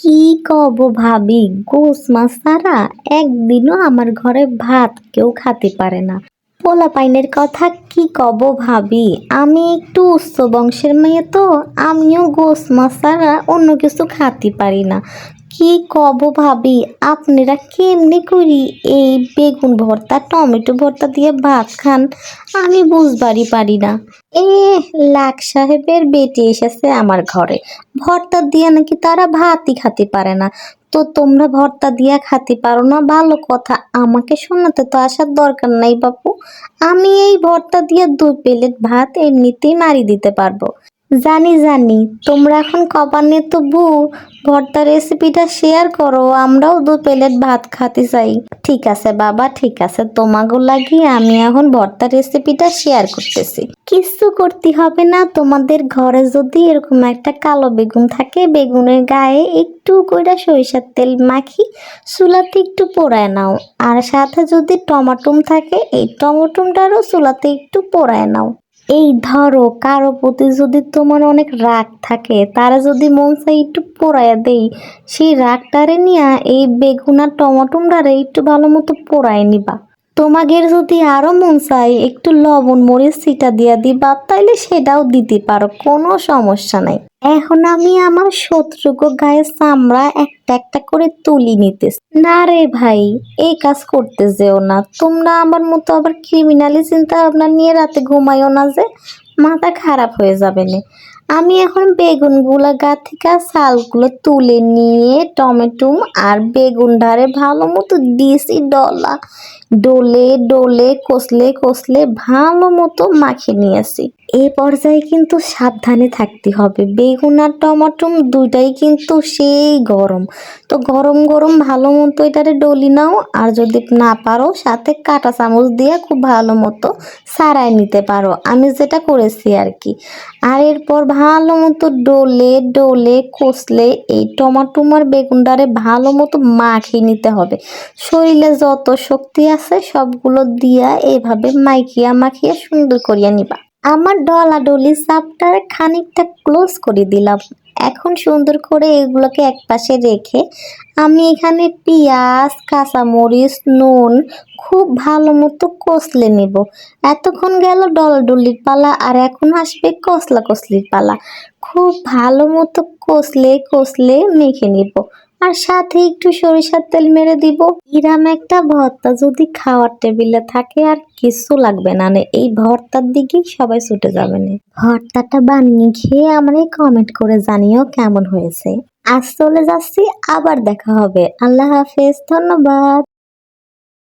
কি কব ভাবি? গোস মাছ একদিনও আমার ঘরে ভাত কেউ খাতে পারে না। পোলা পাইনের কথা কি কব ভাবি? আমি একটু উচ্চ বংশের মেয়ে তো, আমিও গোস মাছ অন্য কিছু খাতে পারি না। কি কব ভাবি? আপনারা কেমনি করি? এই বেগুন ভর্তা, টমেটো ভর্তা দিয়ে ভাত খান, আমি বুঝবারই পারি না। এ, লাখ সাহেবের বেটি এসেছে আমার ঘরে। ভর্তা দিয়ে নাকি তারা ভাতই খেতে পারে না। তো তোমরা ভর্তা দিয়া খাতে পারো না, ভালো কথা। আমাকে শোনাতে তো আসার দরকার নাই বাপু। আমি এই ভর্তা দিয়ে দু প্লেট ভাত এমনিতেই মারি দিতে পারব। জানি জানি। তোমরা এখন কপানে তো বু ভর্তা রেসিপিটা শেয়ার করো, আমরাও দু প্লেট ভাত খাতে চাই। ঠিক আছে, বাবা, ঠিক আছে। তোমাগো লাগিয়ে আমি এখন ভর্তা রেসিপিটা শেয়ার করতেছি। কিছু করতে হবে না। তোমাদের ঘরে যদি এরকম একটা কালো বেগুন থাকে, বেগুনের গায়ে একটু করে সরিষার তেল মাখি, চুলাতে একটু পোড়ায় নাও। আর সাথে যদি টমাটুম থাকে, এই টমাটুমটারও চুলাতে একটু পোড়ায় নাও। এই ধরো, কারও প্রতি যদি তোমার অনেক রাগ থাকে, তারা যদি মন চাই একটু পোড়াইয়া দেই, সেই রাগটারে নিয়ে এই বেগুন আর একটু ভালো মতো পোড়ায় নিবা। তোমাদের যদি আরও মন চাই একটু লবণ মরিচ সিটা দিয়া দিবা, তাইলে সেটাও দিতে পারো, কোনো সমস্যা নাই। এখন আমি আমার শত্রুকে গায়ে চামড়া একটা একটা করে তুলি নিতেছি। না রে ভাই, এই কাজ করতে যেও না। তোমরা আমার মতো আবার ক্রিমিনালি চিন্তা ভাবনা নিয়ে রাতে ঘুমাইও না যে, মাথা খারাপ হয়ে যাবে না। আমি এখন বেগুনগুলা গা থেকে চালগুলো তুলে নিয়ে টমেটো আর বেগুন ধারে ভালো মতো দিয়েছি ডলা। ডলে, ডোলে, কষলে কষলে ভালো মতো মাখিয়ে নিয়েছি এ পর্যায়ে কিন্তু সাবধানে থাকতে হবে। বেগুন আর টমাটম দুইটাই কিন্তু সেই গরম। তো গরম গরম ভালো মতো এটারে ডলি নাও আর যদি না পারো সাথে কাঁটা চামচ দিয়ে খুব ভালো মতো সারাই নিতে পারো। আমি যেটা করেছি আর কি। আর এরপর ভালো মতো ডোলে ডোলে, কষলে এই টমাটুম আর বেগুনটারে ভালো মতো মাখিয়ে নিতে হবে। শরীরে যত শক্তি আছে সবগুলো দিয়া এইভাবে মাইকিয়া মাখিয়ে সুন্দর করিয়া নিবা। আমার ডলা ডলি চাপটার খানিকটা ক্লোজ করে দিলাম। এখন সুন্দর করে এগুলোকে একপাশে রেখে আমি এখানে পেঁয়াজ, কাঁচামরিচ, নুন খুব ভালো মতো কষলে নেব। এতক্ষণ গেল ডলাডলির পালা আর এখন আসবে কসলা কসলির পালা। খুব ভালো মতো কষলে কষলে মেখে নিব। আর সাথে একটু সরিষার তেল মেরে দিব। ইরাম একটা ভর্তা, যদি খাওয়ার টেবিলে থাকে আর কিছু লাগবে না এই ভর্তার দিকেই সবাই ছুটে যাবে না। ভর্তাটা বানিয়ে খেয়ে আমারে কমেন্ট করে জানিও কেমন হয়েছে। আজ চলে যাচ্ছি, আবার দেখা হবে। আল্লাহ হাফেজ, ধন্যবাদ।